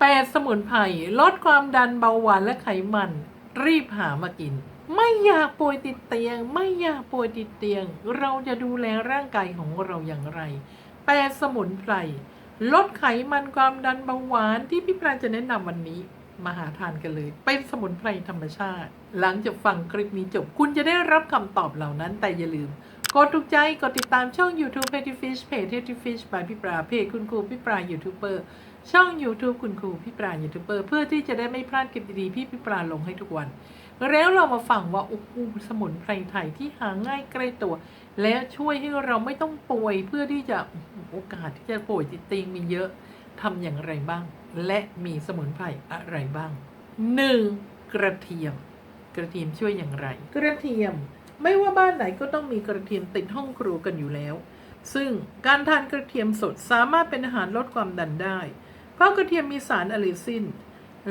แปดสมุนไพรลดความดันเบาหวานและไขมัน รีบหามากิน ไม่อยากป่วยติดเตียง ไม่อยากป่วยติดเตียง เราจะดูแลร่างกายของเราอย่างไรแปดสมุนไพรลดไขมันความดันเบาหวานที่พี่ปราจะแนะนำวันนี้มาหาทานกันเลย เป็นสมุนไพรธรรมชาติ หลังจากฟังคลิปนี้จบ คุณจะได้รับคำตอบเหล่านั้นแต่อย่าลืม กดถูกใจ กดติดตามช่อง YouTube p e t t y Fish เพจ p e t t y Fish บายพี่ปราเพจคุณครูพี่ปรายูทูบเบอร์ ช่อง YouTube คุณครูพี่ปรายูทูบเบอร์เพื่อที่จะได้ไม่พลาดคลิปดีๆพี่พี่ปราลงให้ทุกวัน แล้วเรามาฟังว่าอ้โหสมุนไพรไทยที่หาง่ายใกล้ตัว และช่วยให้เราไม่ต้องป่วยเพื่อที่จะโอกาสที่จะป่วยติดเตียงมีเยอะทำอย่างไรบ้าง และมีสมุนไพรอะไรบ้าง 1. กระเทียม กระเทียมช่วยอย่างไร กระเทียม ไม่ว่าบ้านไหนก็ต้องมีกระเทียมติดห้องครัวกันอยู่แล้ว ซึ่งการทานกระเทียมสดสามารถเป็นอาหารลดความดันได้ เพราะกระเทียมมีสารอะลิซิน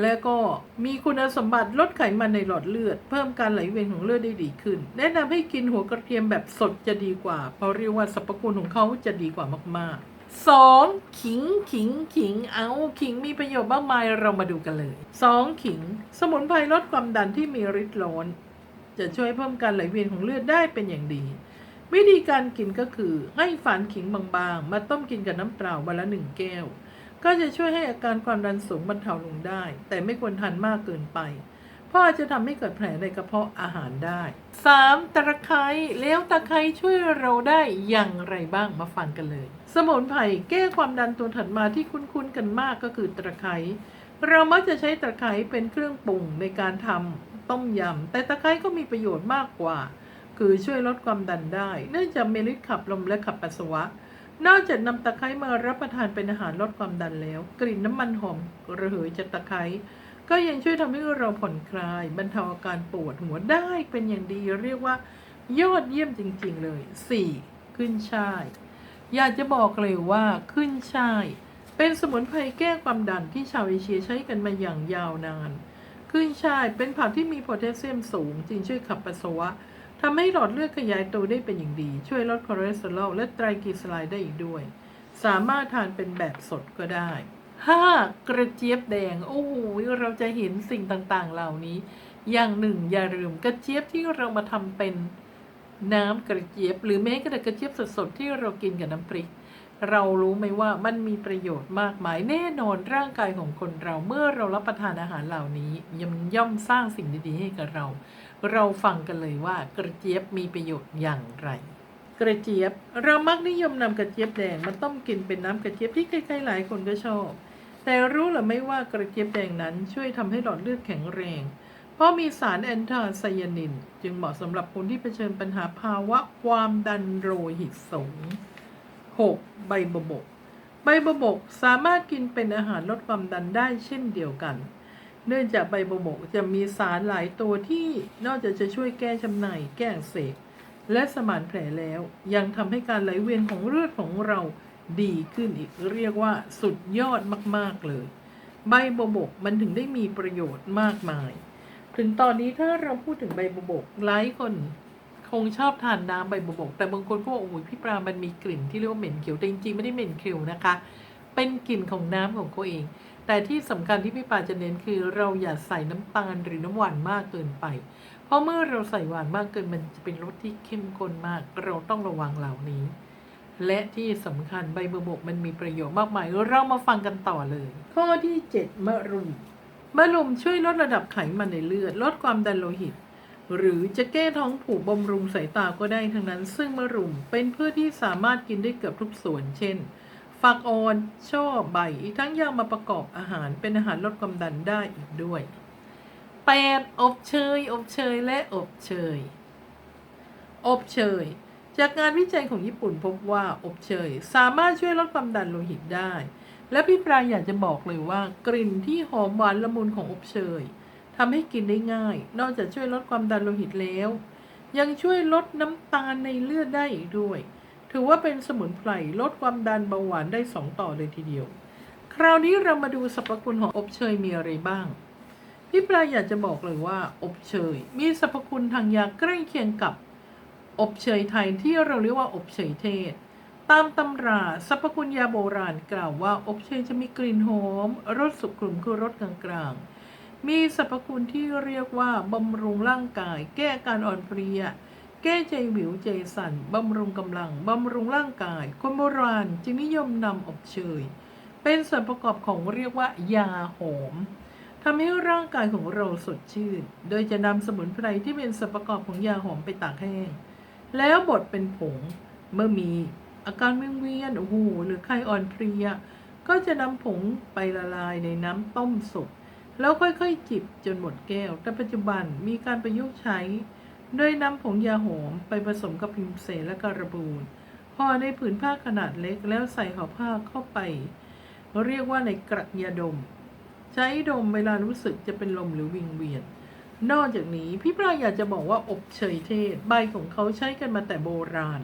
และก็มีคุณสมบัติลดไขมันในหลอดเลือด เพิ่มการไหลเวียนของเลือดได้ดีขึ้น แนะนำให้กินหัวกระเทียมแบบสดจะดีกว่า เพราะเรียกว่าสรรพคุณของเขาจะดีกว่ามากๆ 2. ขิงขิงขิงเอาขิงมีประโยชน์มากมายเรามาดูกันเลย 2. ขิง สมุนไพรลดความดันที่มีฤทธิ์ร้อน จะช่วยเพิ่มการไหลเวียนของเลือดได้เป็นอย่างดี วิธีการกินก็คือให้ฝานขิงบางๆ มาต้มกินกับน้ำเปล่าวันละหนึ่งแก้ว ก็จะช่วยให้อาการความดันสูงบรรเทาลงได้ แต่ไม่ควรทานมากเกินไปเพราะอาจจะทำให้เกิดแผลในกระเพาะอาหารได้ 3. ตะไคร้แล้วตะไคร้ช่วยเราได้อย่างไรบ้างมาฟังกันเลย สมุนไพรแก้ความดันตัวถัดมาที่คุ้นๆกันมากก็คือตะไคร้เรามักจะใช้ตะไคร้เป็นเครื่องปรุงในการทำต้มยำแต่ตะไคร้ก็มีประโยชน์มากกว่า คือช่วยลดความดันได้ เนื่องจากเมลิดขับลมและขับปัสสาวะ นอกจากนำตะไคร้มารับประทานเป็นอาหารลดความดันแล้ว กลิ่นน้ำมันหอมระเหยจากตะไคร้ก็ยังช่วยทำให้เราผ่อนคลาย บรรเทาอาการปวดหัวได้เป็นอย่างดีเรียกว่า ยอดเยี่ยมจริงๆเลย 4. ขึ้นช่าย อยากจะบอกเลยว่าขึ้นช่าย เป็นสมุนไพรแก้ความดันที่ชาวเอเชียใช้กันมาอย่างยาวนาน ขึ้นช่ายเป็นผักที่มีโพแทสเซียมสูงจึงช่วยขับปัสสาวะ ทำให้หลอดเลือดขยายตัวได้เป็นอย่างดี ช่วยลดคอเลสเตอรอลและไตรกลีเซอไรด์ได้อีกด้วย สามารถทานเป็นแบบสดก็ได้ 5. กระเจี๊ยบแดง โอ้โหเราจะเห็นสิ่งต่างๆ เหล่านี้ อย่างหนึ่งอย่าลืมกระเจี๊ยบที่เรามาทำเป็นน้ำกระเจี๊ยบ หรือแม้กระทั่งกระเจี๊ยบสดๆที่เรากินกับน้ำพริก เรารู้ไหมว่ามันมีประโยชน์มากมายแน่นอนร่างกายของคนเราเมื่อเรารับประทานอาหารเหล่านี้ย่อมย่อมสร้างสิ่งดีๆให้กับเรา เราฟังกันเลยว่ากระเจี๊ยบมีประโยชน์อย่างไร กระเจี๊ยบเรามักนิยมนำกระเจี๊ยบแดงมาต้มกินเป็นน้ำกระเจี๊ยบที่ใครๆหลายคนก็ชอบ แต่รู้หรือไม่ว่ากระเจี๊ยบแดงนั้นช่วยทำให้หลอดเลือดแข็งแรง เพราะมีสารแอนทาไซยานิน จึงเหมาะสำหรับคนที่เผชิญปัญหาภาวะความดันโลหิตสูง 6. ใบบัวบก ใบบัวบกสามารถกินเป็นอาหารลดความดันได้เช่นเดียวกัน เนื่องจากใบบัวบกจะมีสารหลายตัวที่นอกจากจะช่วยแก้ชำในแก้อักเสบและสมานแผลแล้ว ยังทำให้การไหลเวียนของเลือดของเราดีขึ้นอีกเรียกว่าสุดยอดมาก ๆ เลย ใบบัวบกมันถึงได้มีประโยชน์มากมาย ถึงตอนนี้ถ้าเราพูดถึงใบบัวบกหลายคน คงชอบทานน้ำใบบวบก แต่บางคนก็บอกโอ้ยพี่ปลามันมีกลิ่นที่เรียกว่าเหม็นเขียวแต่จริงๆไม่ได้เหม็นเขียวนะคะ เป็นกลิ่นของน้ำของเขาเอง แต่ที่สำคัญที่พี่ปาจะเน้นคือ เราอย่าใส่น้ำตาลหรือน้ำหวานมากเกินไป เพราะเมื่อเราใส่หวานมากเกินมันจะเป็นรสที่เข้มข้นมาก เราต้องระวังเหล่านี้ และที่สำคัญใบบัวบกมันมีประโยชน์มากมาย เรามาฟังกันต่อเลย ข้อที่ 7 มะรุมมะรุมช่วยลดระดับไขมันในเลือด ลดความดันโลหิต หรือจะแก้ท้องผูกบำรุงสายตาก็ได้ทั้งนั้น ซึ่งมะรุมเป็นพืชที่สามารถกินได้เกือบทุกส่วน เช่น ฝักอ่อน ช่อใบ อีกทั้งยังมาประกอบอาหารเป็นอาหารลดความดันได้อีกด้วย 8. อบเชย อบเชย และอบเชย อบเชย จากงานวิจัยของญี่ปุ่นพบว่าอบเชยสามารถช่วยลดความดันโลหิตได้ และพี่ปรายอยากจะบอกเลยว่ากลิ่นที่หอมหวานละมุนของอบเชย ทำให้กินได้ง่าย นอกจากช่วยลดความดันโลหิตแล้ว ยังช่วยลดน้ำตาลในเลือดได้อีกด้วย ถือว่าเป็นสมุนไพรลดความดันเบาหวานได้สองต่อเลยทีเดียว คราวนี้เรามาดูสรรพคุณของอบเชยมีอะไรบ้าง พี่ปลาอยากจะบอกเลยว่า อบเชยมีสรรพคุณทางยาใกล้เคียงกับ อบเชยไทยที่เราเรียกว่าอบเชยเทศตามตำราสรรพคุณยาโบราณกล่าวว่า อบเชยจะมีกลิ่นหอมรสสุขุมคือรสกลางๆ มีสรรพคุณที่เรียกว่าบำรุงร่างกาย แก้อาการอ่อนเพลีย แก้ใจหวิวใจสั่นบำรุงกำลังบำรุงร่างกาย คนโบราณจึงนิยมนำอบเชย เป็นส่วนประกอบของเรียกว่ายาหอมทำให้ร่างกายของเราสดชื่น โดยจะนำสมุนไพรที่เป็นส่วนประกอบของยาหอมไปตากแห้ง แล้วบดเป็นผง เมื่อมีอาการวิงเวียนโอ้โหหรือไข้อ่อนเพลีย ก็จะนำผงไปละลายในน้ำต้มสุก แล้วค่อยๆจิบจนหมดแก้ว แต่ปัจจุบันมีการประยุกต์ใช้โดยนำผงยาหอมไปผสมกับพิมเสนและการบูนห่อในผืนผ้าขนาดเล็กแล้วใส่ห่อผ้าเข้าไป เรียกว่าในกระยาดม ใช้ดมเวลารู้สึกจะเป็นลมหรือวิงเวียน นอกจากนี้พี่ปลาอยากจะบอกว่าอบเชยเทศ ใบของเขาใช้กันมาแต่โบราณ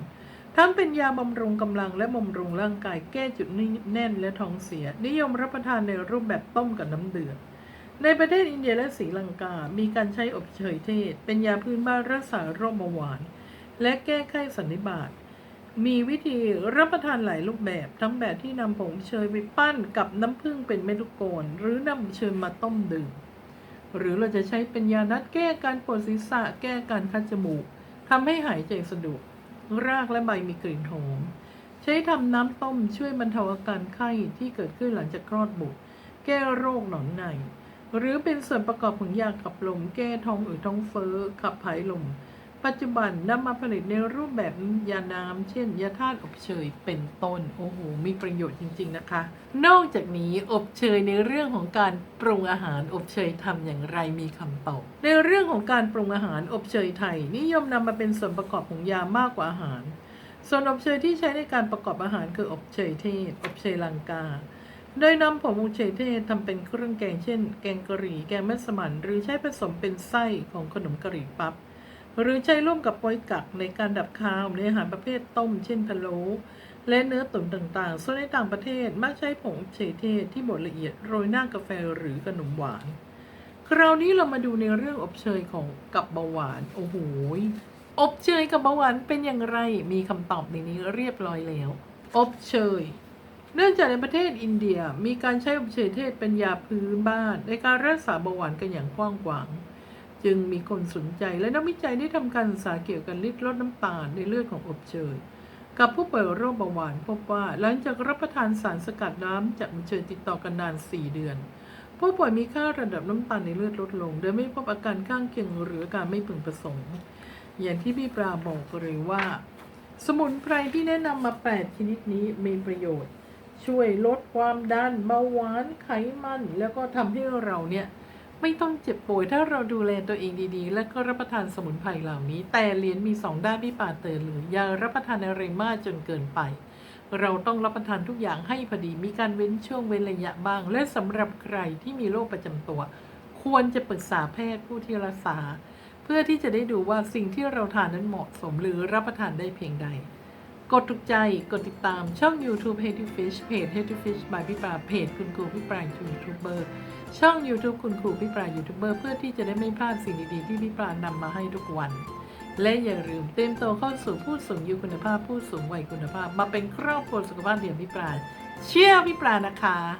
ทั้งเป็นยาบำรุงกำลังและบำรุงร่างกายแก้จุดแน่นและท้องเสีย นิยมรับประทานในรูปแบบต้มกับน้ำเดือด ในประเทศอินเดียและศรีลังกา มีการใช้อบเชยเทศ เป็นยาพื้นบ้านรักษาโรคเบาหวาน และแก้ไข้สันนิบาต มีวิธีรับประทานหลายรูปแบบ ทั้งแบบที่นำผงเชยไปปั้นกับน้ำผึ้งเป็นเม็ดลูกโกนหรือนำเชยมาต้มดื่ม หรือเราจะใช้เป็นยานัดแก้การปวดศีรษะ แก้การคัดจมูกทำให้หายใจสะดวก รากและใบมีกลิ่นหอม ใช้ทำน้ำต้มช่วยบรรเทาอาการไข้ที่เกิดขึ้นหลังจากคลอดบุตร แก้โรคหนอนใน หรือเป็นส่วนประกอบของยาขับลมแก้ท้องอืดท้องเฟ้อขับผายลม ปัจจุบันนำมาผลิตในรูปแบบยาน้ำเช่น ยาธาตุอบเชยเป็นต้น โอ้โห มีประโยชน์จริง ๆ นะคะ นอกจากนี้อบเชยในเรื่องของการปรุงอาหารอบเชยทำอย่างไรมีคำตอบในเรื่องของการปรุงอาหารอบเชยไทย นิยมนำมาเป็นส่วนประกอบของยามากกว่าอาหาร ส่วนอบเชยที่ใช้ในการประกอบอาหารคืออบเชยเทศ อบเชยลังกา โดยนำผงอบเชยเทศทำเป็นเครื่องแกงเช่น แกงกะหรี่ แกงมัสมั่นหรือใช้ผสมเป็นไส้ของขนมกะหรี่ปั๊บ หรือใช้ร่วมกับป๊ยกักในการดับคาวในอาหารประเภทต้ม เช่นพะโล้และเนื้อตุ๋นต่างๆ ส่วนในต่างประเทศมักใช้ผงเฉยเทศที่บดละเอียดโรยหน้ากาแฟหรือขนมหวาน คราวนี้เรามาดูในเรื่องอบเชยของกับเบาหวาน โอ้โห อบเชยกับเบาหวานเป็นอย่างไร มีคำตอบในนี้เรียบร้อยแล้ว อบเชย เนื่องจากในประเทศอินเดียมีการใช้อบเชยเทศเป็นยาพื้นบ้าน ในการรักษาเบาหวานกันอย่างกว้างขวาง จึงมีคนสนใจและนักวิจัยได้ทำการศึกษาเกี่ยวกับฤทธิ์ลดน้ำตาลในเลือดของอบเชยกับผู้ป่วยโรคเบาหวานพบว่าหลังจากรับประทานสารสกัดน้ำจากอบเชยติดต่อกันนาน 4 เดือน ผู้ป่วยมีค่าระดับน้ำตาลในเลือดลดลง โดยไม่พบอาการข้างเคียงหรืออาการไม่พึงประสงค์ อย่างที่พี่ปลาบอกเลยว่า สมุนไพรที่แนะนำมา 8 ชนิดนี้มีประโยชน์ ช่วยลดความดันเบาหวานไขมัน แล้วก็ทำให้เราเนี่ยไม่ต้องเจ็บป่วยถ้าเราดูแลตัวเองดีๆ และก็รับประทานสมุนไพรเหล่านี้ แต่เหรียญมีสองด้านพี่ป่าเตือนเลยอย่ารับประทานอะไรมากจนเกินไป เราต้องรับประทานทุกอย่างให้พอดีมีการเว้นช่วงเว้นระยะบ้าง และสำหรับใครที่มีโรคประจำตัว ควรจะปรึกษาแพทย์ผู้ที่รักษา เพื่อที่จะได้ดูว่าสิ่งที่เราทานนั้นเหมาะสมหรือรับประทานได้เพียงใด กดถูกใจ กดติดตามช่อง YouTube h e a d y Fish เพจ h e a d y Fish by พี่ปลาเพจคุณครูพี่ปลายูทูบเบอร์ช่อง YouTube คุณครูพี่ปลายูทูบเบอร์เพื่อที่จะได้ไม่พลาดสิ่งดีๆ ที่พี่ปลานำมาให้ทุกวัน และอย่าลืมเต็มโตเข้าสู่ผู้สูงอายุคุณภาพผู้สูงวัยคุณภาพ มาเป็นครอบครัวสุขภาพเดียวพี่ปลาเชื่อพี่ปลานะคะ